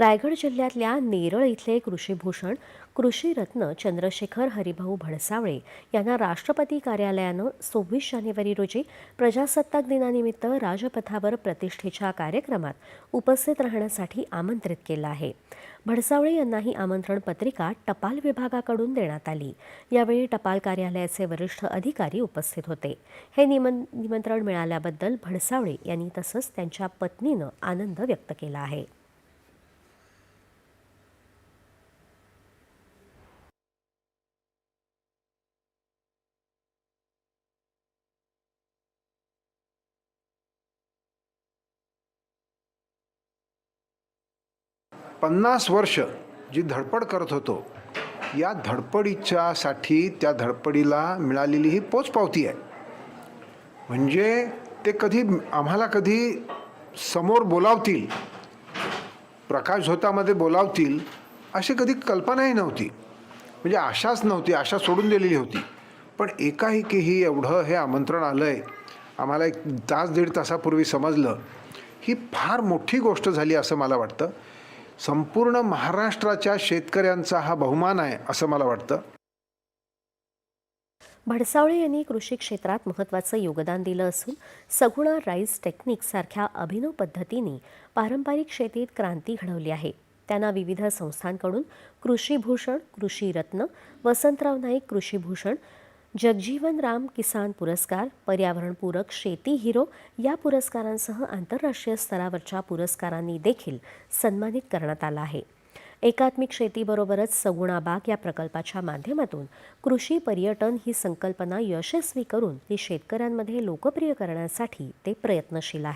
रायगड जिल्ह्यातल्या नेरळ इथले कृषीभूषण कृषीरत्न चंद्रशेखर हरिभाऊ भडसावळे यांना राष्ट्रपती कार्यालयानं सव्वीस जानेवारी रोजी प्रजासत्ताक दिनानिमित्त राजपथावर प्रतिष्ठेच्या कार्यक्रमात उपस्थित राहण्यासाठी आमंत्रित केलं आहे. भडसावळे यांना ही आमंत्रण पत्रिका टपाल विभागाकडून देण्यात आली. यावेळी टपाल कार्यालयाचे वरिष्ठ अधिकारी उपस्थित होते. हे निमंत्रण मिळाल्याबद्दल भडसावळे यांनी तसंच त्यांच्या पत्नीनं आनंद व्यक्त केला आहे. पन्नास वर्ष जी धडपड करत होतो या धडपडीच्यासाठी त्या धडपडीला मिळालेली ही पोचपावती आहे. म्हणजे ते कधी आम्हाला कधी समोर बोलावतील प्रकाश झोतामध्ये बोलावतील अशी कधी कल्पनाही नव्हती. म्हणजे आशाच नव्हती आशा सोडून दिलेली होती. पण एकाएकीही एवढं हे आमंत्रण आलं आहे आम्हाला एक तास दीड तासापूर्वी समजलं. ही फार मोठी गोष्ट झाली असं मला वाटतं. संपूर्ण महाराष्ट्राच्या शेतकऱ्यांचा हा बहुमान आहे असं मला वाटतं. भडसावळे यांनी कृषी क्षेत्रात महत्त्वाचं योगदान दिलं असून सगुणा राईस टेक्निक सारख्या अभिनव पद्धतीने पारंपरिक शेतीत क्रांती घडवली आहे. त्यांना विविध संस्थांकडून कृषीभूषण कृषीरत्न वसंतराव नाईक कृषीभूषण जगजीवन राम किसान पुरस्कार पर्यावरणपूरक शेती हिरो या पुरस्कारांसह आंतरराष्ट्रीय स्तरावरच्या पुरस्कारांनी देखील सन्मानित करण्यात आला आहे. एकात्मिक शेतीबरोबरच सगुणा बाग या प्रकल्पाच्या माध्यमातून कृषी पर्यटन ही संकल्पना यशस्वी करून ती शेतकऱ्यांमध्ये लोकप्रिय करण्यासाठी ते प्रयत्नशील आहे